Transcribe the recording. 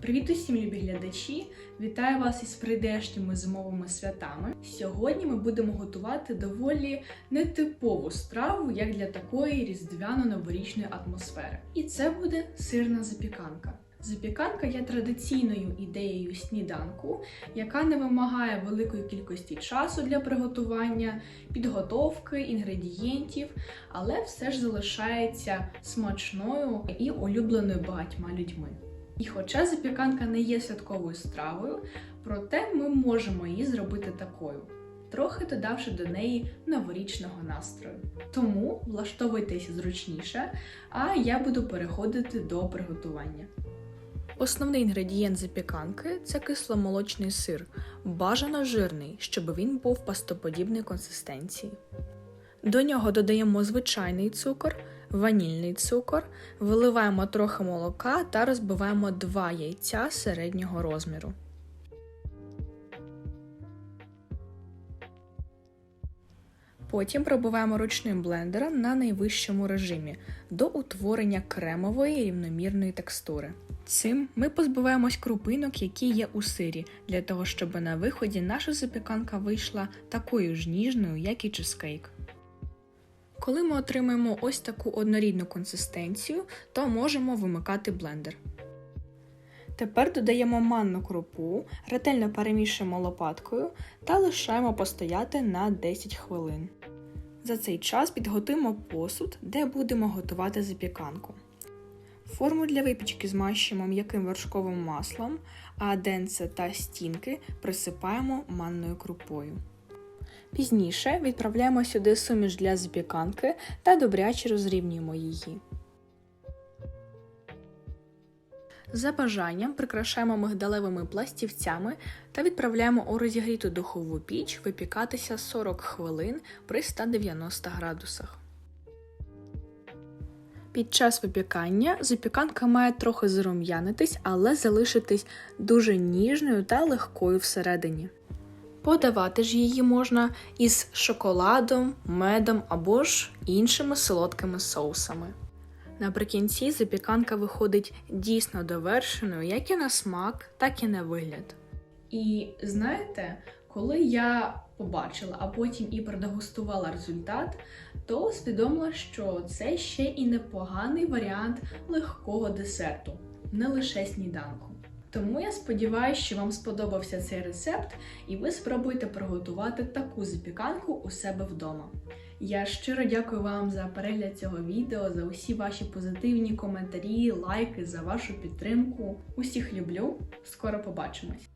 Привіт усім, любі глядачі! Вітаю вас із прийдешніми зимовими святами. Сьогодні ми будемо готувати доволі нетипову страву, як для такої різдвяно-новорічної атмосфери. І це буде сирна запіканка. Запіканка є традиційною ідеєю сніданку, яка не вимагає великої кількості часу для приготування, підготовки, інгредієнтів, але все ж залишається смачною і улюбленою багатьма людьми. І хоча запіканка не є святковою стравою, проте ми можемо її зробити такою, трохи додавши до неї новорічного настрою. Тому влаштовуйтеся зручніше, а я буду переходити до приготування. Основний інгредієнт запіканки це кисломолочний сир, бажано жирний, щоб він був пастоподібної консистенції. До нього додаємо звичайний цукор, ванільний цукор, виливаємо трохи молока та розбиваємо 2 яйця середнього розміру. Потім пробиваємо ручним блендером на найвищому режимі до утворення кремової рівномірної текстури. Цим ми позбуваємось крупинок, які є у сирі, для того, щоб на виході наша запіканка вийшла такою ж ніжною, як і чизкейк. Коли ми отримаємо ось таку однорідну консистенцію, то можемо вимикати блендер. Тепер додаємо манну крупу, ретельно перемішуємо лопаткою та лишаємо постояти на 10 хвилин. За цей час підготуємо посуд, де будемо готувати запіканку. Форму для випічки змащуємо м'яким вершковим маслом, а денце та стінки присипаємо манною крупою. Пізніше відправляємо сюди суміш для запіканки та добряче розрівнюємо її. За бажанням прикрашаємо мигдалевими пластівцями та відправляємо у розігріту духову піч випікатися 40 хвилин при 190 градусах. Під час випікання запіканка має трохи зарум'янитись, але залишитись дуже ніжною та легкою всередині. Подавати ж її можна із шоколадом, медом або ж іншими солодкими соусами. Наприкінці запіканка виходить дійсно довершеною як і на смак, так і на вигляд. І знаєте, коли я побачила, а потім і продегустувала результат, то усвідомила, що це ще і непоганий варіант легкого десерту, не лише сніданку. Тому я сподіваюся, що вам сподобався цей рецепт, і ви спробуєте приготувати таку запіканку у себе вдома. Я щиро дякую вам за перегляд цього відео, за усі ваші позитивні коментарі, лайки, за вашу підтримку. Усіх люблю. Скоро побачимось!